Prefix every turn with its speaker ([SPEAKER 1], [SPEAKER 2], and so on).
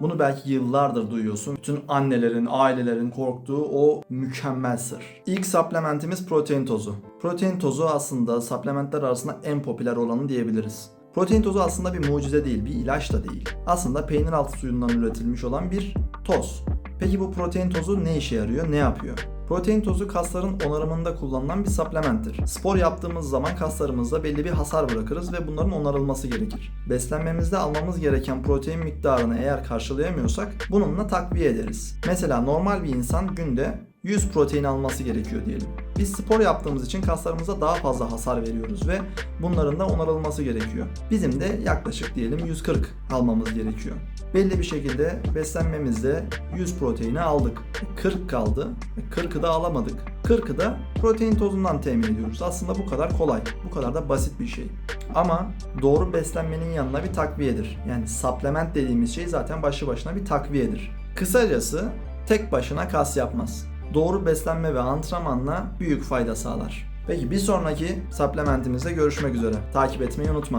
[SPEAKER 1] Bunu belki yıllardır duyuyorsun. Bütün annelerin, ailelerin korktuğu o mükemmel sır. İlk supplementimiz protein tozu. Protein tozu aslında supplementler arasında en popüler olanı diyebiliriz. Protein tozu aslında bir mucize değil, bir ilaç da değil. Aslında peynir altı suyundan üretilmiş olan bir toz. Peki bu protein tozu ne işe yarıyor, ne yapıyor? Protein tozu kasların onarımında kullanılan bir supplementtir. Spor yaptığımız zaman kaslarımızda belli bir hasar bırakırız ve bunların onarılması gerekir. Beslenmemizde almamız gereken protein miktarını eğer karşılayamıyorsak bununla takviye ederiz. Mesela normal bir insan günde 100 protein alması gerekiyor diyelim. Biz spor yaptığımız için kaslarımıza daha fazla hasar veriyoruz ve bunların da onarılması gerekiyor. Bizim de yaklaşık diyelim 140 almamız gerekiyor. Belli bir şekilde beslenmemizde 100 proteini aldık. 40 kaldı. 40'ı da alamadık. 40'ı da protein tozundan temin ediyoruz. Aslında bu kadar kolay. Bu kadar da basit bir şey. Ama doğru beslenmenin yanına bir takviyedir. Yani supplement dediğimiz şey zaten başlı başına bir takviyedir. Kısacası tek başına kas yapmaz. Doğru beslenme ve antrenmanla büyük fayda sağlar. Peki bir sonraki supplementimizde görüşmek üzere. Takip etmeyi unutma.